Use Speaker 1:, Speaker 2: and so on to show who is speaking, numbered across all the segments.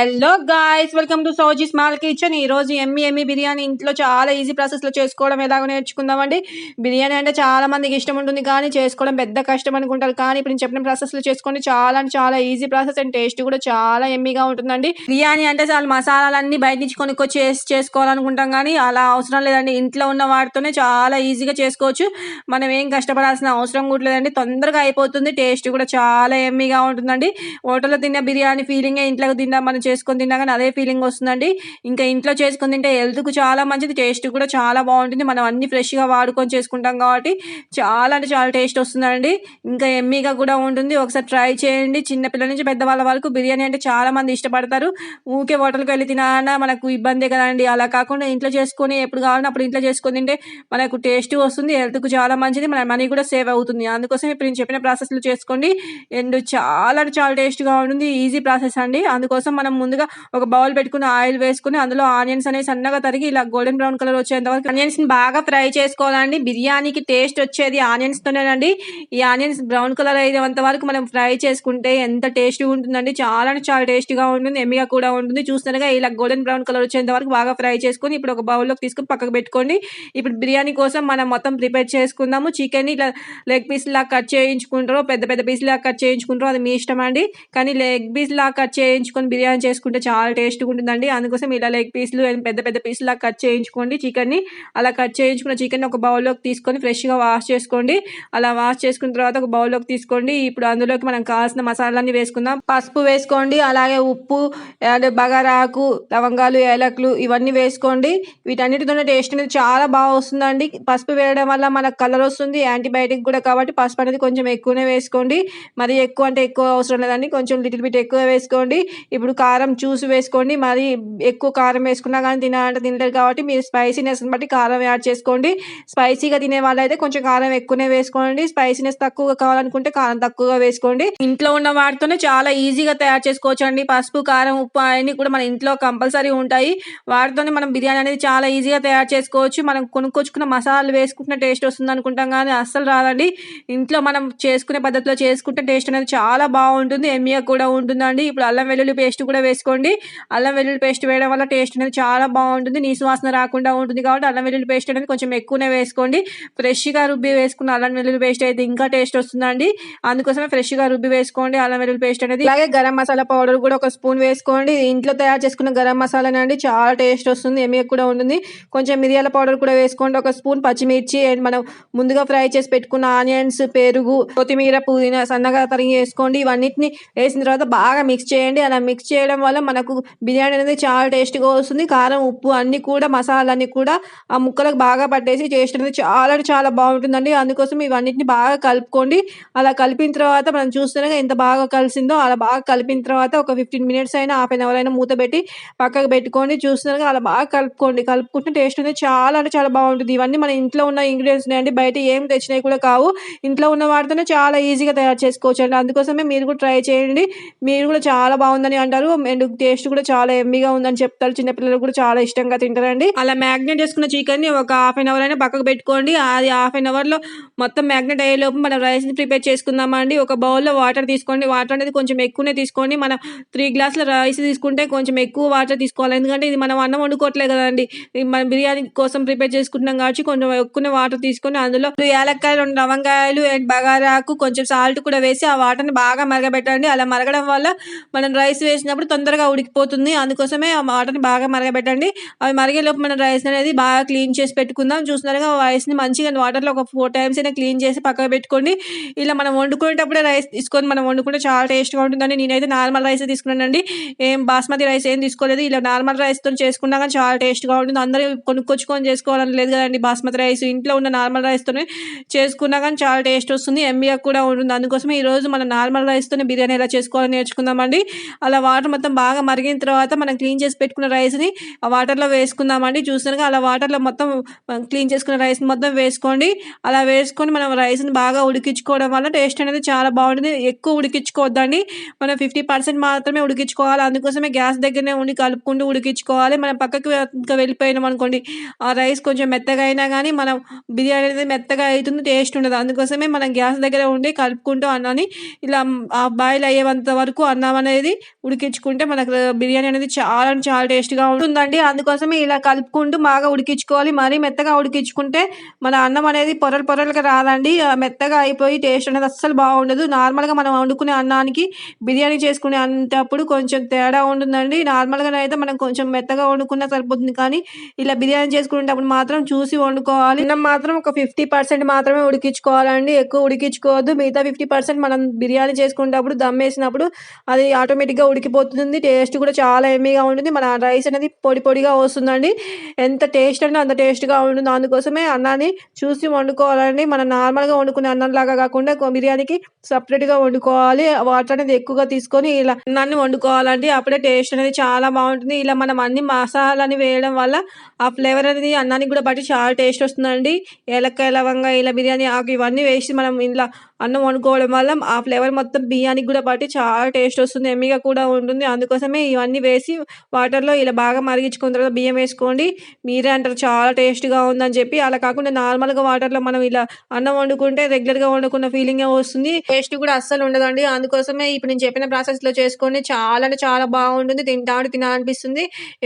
Speaker 1: Hello guys welcome to Sowji small kitchen ఈ రోజు ఎమ్మి ఎమ్మి బిర్యానీ ఇంట్లో చాలా ఈజీ ప్రాసెస్లో చేసుకోవడం ఎలాగో నేర్చుకుందామండి. బిర్యానీ అంటే చాలా మందికి ఇష్టం ఉంటుంది కానీ చేసుకోవడం పెద్ద కష్టం అనుకుంటారు. కానీ ఇప్పుడు నేను చెప్పిన ప్రాసెస్లో చేసుకోండి. చాలా అంటే చాలా ఈజీ ప్రాసెస్ అండ్ టేస్ట్ కూడా చాలా ఎమ్మిగా ఉంటుందండి. బిర్యానీ అంటే చాలా మసాలాలన్నీ బయట నుంచి కొనుక్కొచ్చి చేసి చేసుకోవాలనుకుంటాం కానీ అలా అవసరం లేదండి. ఇంట్లో ఉన్న వాటితోనే చాలా ఈజీగా చేసుకోవచ్చు. మనం ఏం కష్టపడాల్సిన అవసరం కూడా లేదండి. తొందరగా అయిపోతుంది. టేస్ట్ కూడా చాలా ఎమ్మిగా ఉంటుందండి. హోటల్లో తిన్న బిర్యానీ ఫీలింగే ఇంట్లో తిన్నా మనం చేసుకొని తిన్నా కానీ అదే ఫీలింగ్ వస్తుందండి. ఇంకా ఇంట్లో చేసుకొని తింటే హెల్త్కు చాలా మంచిది టేస్ట్ కూడా చాలా బాగుంటుంది. మనం అన్ని ఫ్రెష్గా వాడుకొని చేసుకుంటాం కాబట్టి చాలా అంటే చాలా టేస్ట్ వస్తుందండి. ఇంకా ఎమ్మీగా కూడా ఉంటుంది. ఒకసారి ట్రై చేయండి. చిన్నపిల్లల నుంచి పెద్దవాళ్ళ వరకు బిర్యానీ అంటే చాలా మంది ఇష్టపడతారు. ఊకే హోటల్కి వెళ్ళి తినాలన్నా మనకు ఇబ్బందే కదండి. అలా కాకుండా ఇంట్లో చేసుకొని ఎప్పుడు కావాలన్నా అప్పుడు ఇంట్లో చేసుకొని తింటే మనకు టేస్ట్ వస్తుంది హెల్త్కు చాలా మంచిది మన మనీ కూడా సేవ్ అవుతుంది. అందుకోసం ఇప్పుడు నేను చెప్పిన ప్రాసెస్లు చేసుకోండి. అండ్ చాలా అంటే చాలా టేస్ట్గా ఉంటుంది. ఈజీ ప్రాసెస్ అండి. అందుకోసం మనం ముందుగా ఒక బౌల్ పెట్టుకుని ఆయిల్ వేసుకుని అందులో ఆనియన్స్ అనేవి సన్నగా తరిగి ఇలా గోల్డెన్ బ్రౌన్ కలర్ వచ్చేంత వరకు ఆనియన్స్ని బాగా ఫ్రై చేసుకోవాలండి. బిర్యానీకి టేస్ట్ వచ్చేది ఆనియన్స్ తోనేనండి ఈ ఆనియన్స్ బ్రౌన్ కలర్ అయ్యేంత వరకు మనం ఫ్రై చేసుకుంటే ఎంత టేస్టీ ఉంటుందండి. చాలా అంటే చాలా టేస్టీగా ఉంటుంది ఎమ్మిగా కూడా ఉంటుంది. చూస్తున్నారుగా ఇలా గోల్డెన్ బ్రౌన్ కలర్ వచ్చేంత వరకు బాగా ఫ్రై చేసుకొని ఇప్పుడు ఒక బౌల్లోకి తీసుకుని పక్కకు పెట్టుకోండి. ఇప్పుడు బిర్యానీ కోసం మనం మొత్తం ప్రిపేర్ చేసుకుందాము. చికెన్ ఇట్లా లెగ్ పీస్ లా కట్ చేయించుకుంటారో పెద్ద పెద్ద పీస్ లా కట్ చేయించుకుంటారో అది మీ ఇష్టం అండి కానీ లెగ్ పీస్ లా కట్ చేయించుకొని బిర్యానీ చేసుకుంటే చాలా టేస్ట్గా ఉంటుందండి. అందుకోసం ఇలా లెగ్ పీస్లు పెద్ద పెద్ద పీస్ లా కట్ చేయించుకోండి. చికెన్ని అలా కట్ చేయించుకున్న చికెన్ ఒక బౌల్లోకి తీసుకొని ఫ్రెష్గా వాష్ చేసుకోండి. అలా వాష్ చేసుకున్న తర్వాత ఒక బౌల్లోకి తీసుకోండి. ఇప్పుడు అందులోకి మనం కావాల్సిన మసాలాన్ని వేసుకుందాం. పసుపు వేసుకోండి. అలాగే ఉప్పు అండ్ బగారాకు లవంగాలు ఏలకులు ఇవన్నీ వేసుకోండి. వీటన్నిటితోనే టేస్ట్ అనేది చాలా బాగా వస్తుందండి. పసుపు వేయడం వల్ల మనకు కలర్ వస్తుంది. యాంటీబయాటిక్ కూడా కాబట్టి పసుపు అనేది కొంచెం ఎక్కువనే వేసుకోండి. మరి ఎక్కువ అంటే ఎక్కువ అవసరం లేదండి. కొంచెం లిటిల్ బిట్ ఎక్కువ వేసుకోండి. ఇప్పుడు కారం కారం చూసి వేసుకోండి. మరి ఎక్కువ కారం వేసుకున్నా కానీ తినాలంటే తినలేరు కాబట్టి మీరు స్పైసీనెస్ బట్టి కారం యాడ్ చేసుకోండి. స్పైసీగా తినే వాళ్ళైతే కొంచెం కారం ఎక్కువనే వేసుకోండి. స్పైసీనెస్ తక్కువగా కావాలనుకుంటే కారం తక్కువగా వేసుకోండి. ఇంట్లో ఉన్న వాటితోనే చాలా ఈజీగా తయారు చేసుకోవచ్చు అండి పసుపు కారం ఉప్పు అవన్నీ కూడా మన ఇంట్లో కంపల్సరీ ఉంటాయి. వాటితోనే మనం బిర్యానీ అనేది చాలా ఈజీగా తయారు చేసుకోవచ్చు. మనం కొనుక్కొచ్చుకున్న మసాలాలు వేసుకుంటున్న టేస్ట్ వస్తుంది అనుకుంటాం కానీ అస్సలు రాదండి. ఇంట్లో మనం చేసుకునే పద్ధతిలో చేసుకుంటే టేస్ట్ అనేది చాలా బాగుంటుంది. ఎమ్మిగా కూడా ఉంటుందండి. ఇప్పుడు అల్లం వెల్లుల్లి పేస్ట్ కూడా వేసుకోండి. అల్లం వెల్లుల్లి పేస్ట్ వేయడం వల్ల టేస్ట్ అనేది చాలా బాగుంటుంది. నీసు వాసన రాకుండా ఉంటుంది కాబట్టి అల్లం వెల్లుల్లి పేస్ట్ అనేది కొంచెం ఎక్కువనే వేసుకోండి. ఫ్రెష్గా రుబ్బి వేసుకున్న అల్లం వెల్లుల్లి పేస్ట్ అయితే ఇంకా టేస్ట్ వస్తుందండి. అందుకోసమే ఫ్రెష్గా రుబ్బి వేసుకోండి అల్లం వెల్లుల్లి పేస్ట్ అనేది. అలాగే గరం మసాలా పౌడర్ కూడా ఒక స్పూన్ వేసుకోండి. ఇంట్లో తయారు చేసుకున్న గరం మసాలా అండి. చాలా టేస్ట్ వస్తుంది. ఎమ్మె కూడా ఉంటుంది. కొంచెం మిరియాల పౌడర్ కూడా వేసుకోండి. ఒక స్పూన్ పచ్చిమిర్చి అండ్ మనం ముందుగా ఫ్రై చేసి పెట్టుకున్న ఆనియన్స్ పెరుగు కొత్తిమీర పుదీనా సన్నగా తరిగి వేసుకోండి. ఇవన్నిటిని వేసిన తర్వాత బాగా మిక్స్ చేయండి. అలా మిక్స్ చేయడం వల్ల మనకు బిర్యానీ అనేది చాలా టేస్ట్గా వస్తుంది. కారం ఉప్పు అన్ని కూడా మసాలాలన్నీ కూడా ఆ ముక్కలకు బాగా పట్టేసి టేస్ట్ అనేది చాలా అంటే చాలా బాగుంటుందండి. అందుకోసం ఇవన్నిటిని బాగా కలుపుకోండి. అలా కలిపిన తర్వాత మనం చూస్తున్నాక ఎంత బాగా కలిసిందో అలా బాగా కలిపిన తర్వాత ఒక ఫిఫ్టీన్ మినిట్స్ అయినా హాఫ్ అన్ అవర్ అయినా మూత పెట్టి పక్కకు పెట్టుకోండి. చూస్తున్నారుగా అలా బాగా కలుపుకోండి. కలుపుకుంటే టేస్ట్ అనేది చాలా అంటే చాలా బాగుంటుంది. ఇవన్నీ మన ఇంట్లో ఉన్న ఇంగ్రీడియంట్స్ అండి. బయట ఏం తెచ్చినవి కూడా కావు. ఇంట్లో ఉన్న వాటితోనే చాలా ఈజీగా తయారు చేసుకోవచ్చు అండి అందుకోసమే మీరు కూడా ట్రై చేయండి. మీరు కూడా చాలా బాగుందని అంటారు. అండ్ టేస్ట్ కూడా చాలా ఎమ్మిగా ఉందని చెప్తారు. చిన్నపిల్లలు కూడా చాలా ఇష్టంగా తింటారండి. అలా మ్యాగ్నేట్ చేసుకున్న చికెన్ని ఒక హాఫ్ అన్ అవర్ అయినా పక్కకు పెట్టుకోండి. అది హాఫ్ అన్ అవర్లో మొత్తం మ్యాగ్నేట్ అయ్యే లోపు మనం రైస్ని ప్రిపేర్ చేసుకుందామండి. ఒక బౌల్లో వాటర్ తీసుకోండి. వాటర్ అనేది కొంచెం ఎక్కువనే తీసుకోండి. మనం త్రీ గ్లాసుల రైస్ తీసుకుంటే కొంచెం ఎక్కువ వాటర్ తీసుకోవాలి. ఎందుకంటే ఇది మనం అన్నం వండుకోవట్లేదు కదండి. మనం బిర్యానీ కోసం ప్రిపేర్ చేసుకుంటున్నాం కాబట్టి కొంచెం ఎక్కువ వాటర్ తీసుకొని అందులో యాలక్కాయలు రెండు లవంగాయలు అండ్ బగారాకు కొంచెం సాల్ట్ కూడా వేసి ఆ వాటర్ని బాగా మరగబెట్టండి. అలా మరగడం వల్ల మనం రైస్ వేసినప్పుడు తొందరగా ఉడికిపోతుంది. అందుకోసమే ఆ వాటర్ని బాగా మరగబెట్టండి. అవి మరిగేలోపు మనం రైస్ అనేది బాగా క్లీన్ చేసి పెట్టుకుందాం. చూస్తున్నారుగా రైస్ని మంచిగా వాటర్లో ఒక ఫోర్ టైమ్స్ అయినా క్లీన్ చేసి పక్కకు పెట్టుకోండి. ఇలా మనం వండుకునేటప్పుడే రైస్ తీసుకొని మనం వండుకుంటే చాలా టేస్ట్గా ఉంటుందండి. నేనైతే నార్మల్ రైస్ తీసుకున్నానండి. ఏం బాస్మతి రైస్ ఏం తీసుకోలేదు. ఇలా నార్మల్ రైస్తో చేసుకున్నా కానీ చాలా టేస్ట్గా ఉంటుంది. అందరూ కొనుక్కొచ్చుకొని చేసుకోవాలని లేదు కదండి బాస్మతి రైస్. ఇంట్లో ఉన్న నార్మల్ రైస్తోనే చేసుకున్నా కానీ చాలా టేస్ట్ వస్తుంది. ఎమ్మిగా కూడా ఉంటుంది. అందుకోసం ఈరోజు మనం నార్మల్ రైస్తోనే బిర్యానీ ఎలా చేసుకోవాలని నేర్చుకుందామండి. అలా వాటర్ మొత్తం బాగా మరిగిన తర్వాత మనం క్లీన్ చేసి పెట్టుకున్న రైస్ని ఆ వాటర్లో వేసుకుందామండి. చూసారుగా అలా వాటర్లో మొత్తం క్లీన్ చేసుకున్న రైస్ని మొత్తం వేసుకోండి. అలా వేసుకొని మనం రైస్ని బాగా ఉడికించుకోవడం వల్ల టేస్ట్ అనేది చాలా బాగుంటుంది. ఎక్కువ ఉడికించుకోవద్దండి. మనం ఫిఫ్టీ పర్సెంట్ మాత్రమే ఉడికించుకోవాలి. అందుకోసమే గ్యాస్ దగ్గరనే ఉండి కలుపుకుంటూ ఉడికించుకోవాలి. మనం పక్కకి ఇంకా వెళ్ళిపోయినాం అనుకోండి ఆ రైస్ కొంచెం మెత్తగా అయినా కానీ మనం బిర్యానీ అనేది మెత్తగా అవుతుంది టేస్ట్ ఉండదు. అందుకోసమే మనం గ్యాస్ దగ్గర ఉండి కలుపుకుంటూ అన్నాన్ని ఇలా ఆ బాయిల్ అయ్యేంత వరకు అన్నం అనేది ఉడికించుకుంటాం చేసుకుంటే మనకు బిర్యానీ అనేది చాలా అంటే చాలా టేస్ట్‌గా ఉంటుందండి. అందుకోసమే ఇలా కలుపుకుంటూ బాగా ఉడికించుకోవాలి. మరీ మెత్తగా ఉడికించుకుంటే మన అన్నం అనేది పొరలు పొరలుగా రాదండి. మెత్తగా అయిపోయి టేస్ట్ అనేది అస్సలు బాగుండదు. నార్మల్‌గా మనం వండుకునే అన్నానికి బిర్యానీ చేసుకునే అంటప్పుడు కొంచెం తేడా ఉంటుందండి. అయితే మనం కొంచెం మెత్తగా వండుకున్నా సరిపోతుంది. కానీ ఇలా బిర్యానీ చేసుకునేటప్పుడు మాత్రం చూసి వండుకోవాలి. అన్నం మాత్రం ఒక 50% మాత్రమే ఉడికించుకోవాలండి. ఎక్కువ ఉడికించుకోవద్దు. మిగతా 50% మనం బిర్యానీ చేసుకునేటప్పుడు దమ్మేసినప్పుడు అది ఆటోమేటిక్‌గా ఉడికిపోతుంది. టేస్ట్ కూడా చాలా ఎమ్మీగా ఉంటుంది. మన రైస్ అనేది పొడి పొడిగా వస్తుందండి. ఎంత టేస్ట్ అంటే అంత టేస్ట్‌గా ఉంటుంది. అందుకోసమే అన్నాన్ని చూసి వండుకోవాలండి. మనం నార్మల్‌గా వండుకునే అన్నం లాగా కాకుండా బిర్యానీకి సపరేట్గా వండుకోవాలి. వాటర్ అనేది ఎక్కువగా తీసుకొని ఇలా అన్నాన్ని వండుకోవాలండి. అప్పుడే టేస్ట్ అనేది చాలా బాగుంటుంది. ఇలా మనం అన్ని మసాలాని వేయడం వల్ల ఆ ఫ్లేవర్ అనేది అన్నానికి కూడా పట్టి చాలా టేస్ట్ వస్తుందండి. ఏలక్కాయ, లవంగా ఇలా బిర్యానీ ఆకు ఇవన్నీ వేసి మనం ఇలా అన్నం వండుకోవడం వల్ల ఆ ఫ్లేవర్ మొత్తం బియ్యానికి కూడా పట్టి చాలా టేస్ట్ వస్తుంది. ఎమ్మిగా కూడా ఉంటుంది. అందుకోసమే ఇవన్నీ వేసి వాటర్‌లో ఇలా బాగా మరిగించుకున్న తర్వాత బియ్యం వేసుకోండి. మీరే అంటారు చాలా టేస్ట్‌గా ఉందని చెప్పి. అలా కాకుండా నార్మల్‌గా వాటర్‌లో మనం ఇలా అన్నం వండుకుంటే రెగ్యులర్‌గా వండుకున్న ఫీలింగే వస్తుంది. టేస్ట్ కూడా అస్సలు ఉండదండి. అందుకోసమే ఇప్పుడు నేను చెప్పిన ప్రాసెస్‌లో చేసుకొని చాలా అంటే చాలా బాగుంటుంది. తింటా ఉంటే తినాలనిపిస్తుంది.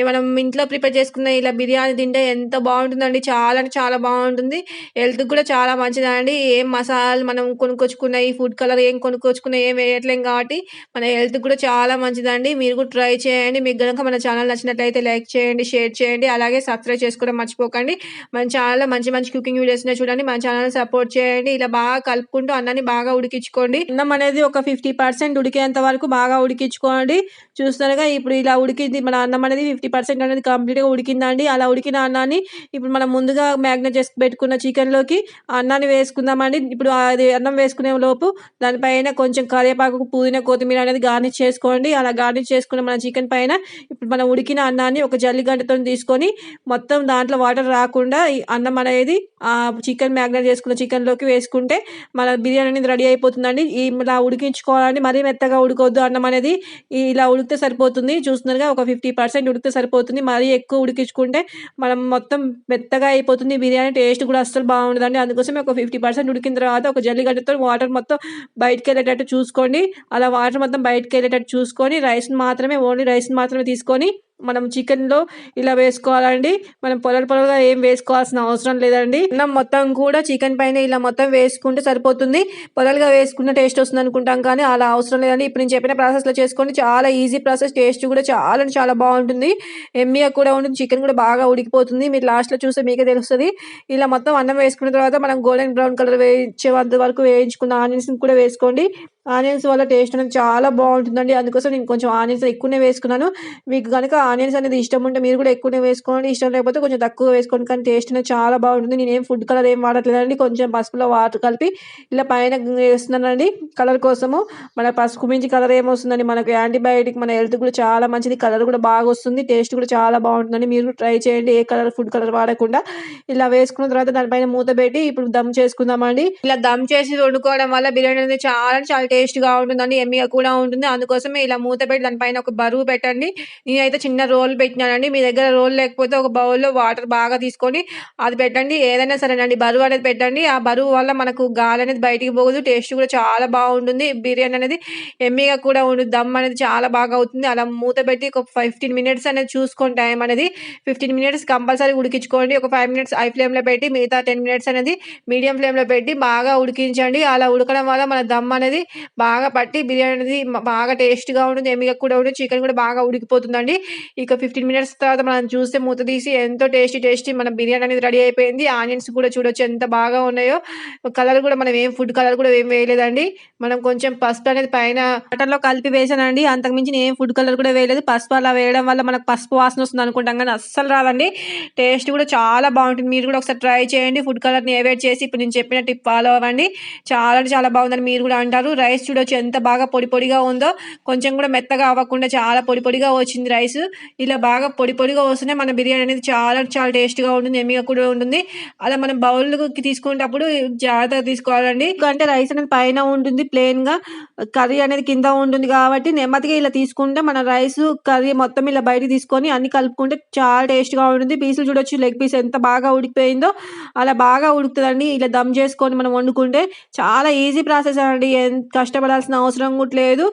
Speaker 1: మనం ఇంట్లో ప్రిపేర్ చేసుకున్న ఇలా బిర్యానీ తింటే ఎంత బాగుంటుందండి. చాలా అంటే చాలా బాగుంటుంది. హెల్త్‌కి కూడా చాలా మంచిదండి. ఏం మసాలాలు మనం కొనుక్కొచ్చుకున్న ఈ ఫుడ్ కలర్ ఏం కొనుక్కొచ్చుకున్న ఏం వేయట్లేం కాబట్టి మన హెల్త్‌కి కూడా చాలా మంచిదండి. మీరు కూడా ట్రై చేయండి. మీకు గనుక మన ఛానల్ నచ్చినట్లయితే లైక్ చేయండి, షేర్ చేయండి. అలాగే సబ్స్క్రైబ్ చేసుకోవడం మర్చిపోకండి. మన ఛానల్‌లో మంచి మంచి కుకింగ్ వీడియోస్ చూడండి. మన ఛానల్ సపోర్ట్ చేయండి. ఇలా బాగా కలుపుకుంటూ అన్నాన్ని బాగా ఉడికించుకోండి. అన్నం అనేది ఒక 50% ఉడికేంత వరకు బాగా ఉడికించుకోండి. చూస్తున్నారుగా ఇప్పుడు ఇలా ఉడికింది. మన అన్నం అనేది 50% అనేది కంప్లీట్‌గా ఉడికిందండి. అలా ఉడికిన అన్నాన్ని ఇప్పుడు మనం ముందుగా మ్యాగ్నేట్ చేసి పెట్టుకున్న చికెన్‌లోకి అన్నాన్ని వేసుకుందామండి. ఇప్పుడు అది అన్నం వేసుకునే లోపు దానిపైన కొంచెం కరివేపాకు, పుదీనా, కొత్తిమీర అనేది గార్నిష్ చేసుకోండి. అలా గార్నిష్ చేసుకున్న మన చికెన్ పైన ఇప్పుడు మనం ఉడికిన అన్నాన్ని ఒక జల్లిగంటతో తీసుకొని మొత్తం దాంట్లో వాటర్ రాకుండా ఈ అన్నం అనేది చికెన్ మ్యాగ్నేట్ చేసుకున్న చికెన్‌లోకి వేసుకుంటే మన బిర్యానీ అనేది రెడీ అయిపోతుంది ఈ ఇలా ఉడికించుకోవాలండి. మరీ మెత్తగా ఉడకొద్దు అన్నం అనేది. ఇలా ఉడికితే సరిపోతుంది. చూస్తున్నారుగా ఒక 50% ఉడికితే సరిపోతుంది. మరీ ఎక్కువ ఉడికించుకుంటే మనం మొత్తం మెత్తగా అయిపోతుంది. బిర్యానీ టేస్ట్ కూడా అస్సలు బాగుండదండి. అందుకోసమే ఒక 50% ఉడికిన తర్వాత ఒక జల్లిగడ్డతో వాటర్ మొత్తం బయటికెళ్ళేటట్టు చూసుకోండి. అలా వాటర్ మొత్తం బయటికెళ్ళేటట్టు చూసుకొని రైస్‌ని మాత్రమే ఓన్లీ రైస్‌ని మాత్రమే తీసుకొని మనం చికెన్‌లో ఇలా వేసుకోవాలండి. మనం పొలలు పొలలుగా ఏం వేసుకోవాల్సిన అవసరం లేదండి. అన్నం మొత్తం కూడా చికెన్ పైన ఇలా మొత్తం వేసుకుంటే సరిపోతుంది. పొలలుగా వేసుకున్న టేస్ట్ వస్తుంది అనుకుంటాం కానీ అలా అవసరం లేదండి. ఇప్పుడు నేను చెప్పిన ప్రాసెస్‌లో చేసుకోండి. చాలా ఈజీ ప్రాసెస్. టేస్ట్ కూడా చాలా అంటే చాలా బాగుంటుంది. ఎమ్మిగా కూడా ఉంటుంది. చికెన్ కూడా బాగా ఉడికిపోతుంది. మీరు లాస్ట్‌లో చూస్తే మీకే తెలుస్తుంది ఇలా మొత్తం అన్నం వేసుకున్న తర్వాత మనం గోల్డెన్ బ్రౌన్ కలర్ వేయించే వరకు వేయించుకున్న ఆనియన్స్‌ని కూడా వేసుకోండి. ఆనియన్స్ వల్ల టేస్ట్ అనేది చాలా బాగుంటుందండి. అందుకోసం నేను కొంచెం ఆనియన్స్ ఎక్కువనే వేసుకున్నాను. మీకు గనుక ఆనియన్స్ అనేది ఇష్టం ఉంటే మీరు కూడా ఎక్కువనే వేసుకోండి. ఇష్టం లేకపోతే కొంచెం తక్కువ వేసుకోండి. కానీ టేస్ట్ అనేది చాలా బాగుంటుంది. నేనేం ఫుడ్ కలర్ ఏం వాడట్లేదండి. కొంచెం పసుపులో వాటర్ కలిపి ఇలా పైన వేస్తున్నానండి కలర్ కోసము. మన పసుపు మించి కలర్ ఏమొస్తుందండి. మనకు యాంటీబయాటిక్ మన హెల్త్ కూడా చాలా మంచిది. కలర్ కూడా బాగా వస్తుంది. టేస్ట్ కూడా చాలా బాగుంటుందండి. మీరు ట్రై చేయండి. ఏ కలర్ ఫుడ్ కలర్ వాడకుండా. ఇలా వేసుకున్న తర్వాత దానిపైన మూత పెట్టి ఇప్పుడు దమ్ చేసుకుందామండి. ఇలా దమ్ చేసి వండుకోవడం వల్ల బిర్యానీ అనేది చాలా చాలా టేస్ట్‌గా ఉంటుందండి. ఎమ్మిగా కూడా ఉంటుంది. అందుకోసమే ఇలా మూత పెట్టి దానిపైన ఒక బరువు పెట్టండి. నేనైతే చిన్న రోల్ పెట్టినానండి. మీ దగ్గర రోల్ లేకపోతే ఒక బౌల్‌లో వాటర్ బాగా తీసుకొని అది పెట్టండి. ఏదైనా సరేనండి బరువు అనేది పెట్టండి. ఆ బరువు వల్ల మనకు గాలి అనేది బయటికి పోదు. టేస్ట్ కూడా చాలా బాగుంటుంది. బిర్యానీ అనేది ఎమ్మిగా కూడా ఉంటుంది. దమ్ అనేది చాలా బాగా అవుతుంది. అలా మూత పెట్టి ఒక 15 మినిట్స్ అనేది చూసుకోండి టైం అనేది. 15 మినిట్స్ కంపల్సరీ ఉడికించుకోండి. ఒక ఫైవ్ మినిట్స్ హై ఫ్లేమ్‌లో పెట్టి మిగతా 10 మినిట్స్ అనేది మీడియం ఫ్లేమ్‌లో పెట్టి బాగా ఉడికించండి. అలా ఉడకడం వల్ల మన దమ్ అనేది బాగా పట్టి బిర్యానీ అనేది బాగా టేస్ట్‌గా ఉంటుంది. ఎమ్మిగా కూడా ఉంటుంది. చికెన్ కూడా బాగా ఉడికిపోతుందండి. ఇక 15 మినిట్స్ తర్వాత మనం చూస్తే మూత తీసి ఎంతో టేస్టీ టేస్టీ మన బిర్యానీ అనేది రెడీ అయిపోయింది. ఆనియన్స్ కూడా చూడొచ్చు ఎంత బాగా ఉన్నాయో. కలర్ కూడా మనం ఏం ఫుడ్ కలర్ కూడా ఏం వేయలేదండి. మనం కొంచెం పసుపు అనేది పైన మటన్లో కలిపి వేసానండి. అంతకు మించి నేను ఏం ఫుడ్ కలర్ కూడా వేయలేదు. పసుపు అలా వేయడం వల్ల మనకు పసుపు వాసన వస్తుంది అనుకుంటాం కానీ అస్సలు రాదండి. టేస్ట్ కూడా చాలా బాగుంటుంది. మీరు కూడా ఒకసారి ట్రై చేయండి. ఫుడ్ కలర్‌ని అవాయిడ్ చేసి ఇప్పుడు నేను చెప్పిన టిప్ ఫాలో అవ్వండి. చాలా అంటే చాలా బాగుందని మీరు కూడా అంటారు. రైస్ రైస్ చూడొచ్చు ఎంత బాగా పొడి పొడిగా ఉందో. కొంచెం కూడా మెత్తగా అవ్వకుండా చాలా పొడి పొడిగా వచ్చింది రైస్. ఇలా బాగా పొడి పొడిగా వస్తేనే మన బిర్యానీ అనేది చాలా చాలా టేస్ట్‌గా ఉంటుంది. ఎమ్మిగా కూడా ఉంటుంది. అలా మనం బౌల్కి తీసుకునేటప్పుడు జాగ్రత్తగా తీసుకోవాలండి. ఎందుకంటే రైస్ అనేది పైన ఉంటుంది ప్లెయిన్‌గా. కర్రీ అనేది కింద ఉంటుంది కాబట్టి నెమ్మదిగా ఇలా తీసుకుంటే మన రైస్, కర్రీ మొత్తం ఇలా బయట తీసుకొని అన్ని కలుపుకుంటే చాలా టేస్ట్‌గా ఉంటుంది. పీసులు చూడొచ్చు లెగ్ పీస్ ఎంత బాగా ఉడికిపోయిందో. అలా బాగా ఉడుకుతుందండి ఇలా దమ్ చేసుకొని మనం వండుకుంటే చాలా ఈజీ ప్రాసెస్ అండి. ఎంత కష్టపడాల్సిన అవసరం కూడా లేదు.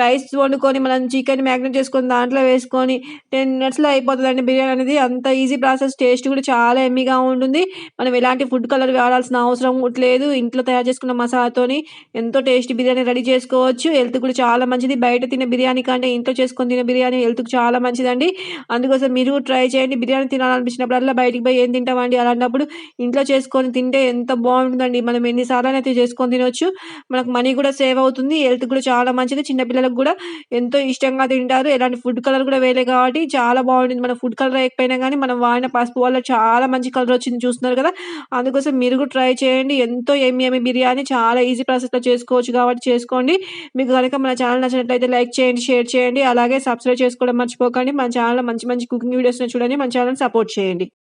Speaker 1: రైస్ వండుకొని మనం చికెన్ మ్యాగ్నేట్ చేసుకొని దాంట్లో వేసుకొని టెన్ మినిట్స్లో అయిపోతుందండి బిర్యానీ అనేది. అంత ఈజీ ప్రాసెస్ టేస్ట్ కూడా చాలా ఎమ్మీగా ఉంటుంది. మనం ఎలాంటి ఫుడ్ కలర్ వాడాల్సిన అవసరం కూడా లేదు. ఇంట్లో తయారు చేసుకున్న మసాలాతోని ఎంతో టేస్టీ బిర్యానీ రెడీ చేసుకోవచ్చు. హెల్త్ కూడా చాలా మంచిది. బయట తినే బిర్యానీ కంటే ఇంట్లో చేసుకొని తినే బిర్యానీ హెల్త్కి చాలా మంచిదండి. అందుకోసం మీరు కూడా ట్రై చేయండి. బిర్యానీ తినాలనిపించినప్పుడల్లా బయటికి పోయి ఏం తింటామండి అలాంటప్పుడు ఇంట్లో చేసుకొని తింటే ఎంత బాగుంటుందండి. మనం ఎన్నిసార్లు అయితే చేసుకొని తినొచ్చు. మనకు మనీ కూడా సేవ్ అవుతుంది. హెల్త్ కూడా చాలా మంచిది. చిన్నపిల్లలకు కూడా ఎంతో ఇష్టంగా తింటారు. ఎలాంటి ఫుడ్ కలర్ కూడా వేయలే కాబట్టి చాలా బాగుంటుంది. మన ఫుడ్ కలర్ వేయకపోయినా కానీ మనం వాడిన పసుపు వల్ల చాలా మంచి కలర్ వచ్చింది చూస్తున్నారు కదా. అందుకోసం మీరు కూడా ట్రై చేయండి. ఎంతో ఎమ్మి ఎమ్మి బిర్యానీ చాలా ఈజీ ప్రాసెస్లో చేసుకోవచ్చు కాబట్టి చేసుకోండి. మీకు కనుక మన ఛానల్ నచ్చినట్లయితే లైక్ చేయండి షేర్ చేయండి. అలాగే సబ్స్క్రైబ్ చేసుకోవడం మర్చిపోకండి. మన ఛానల్లో మంచి మంచి కుకింగ్ వీడియోస్ని చూడండి. మన ఛానల్ సపోర్ట్ చేయండి.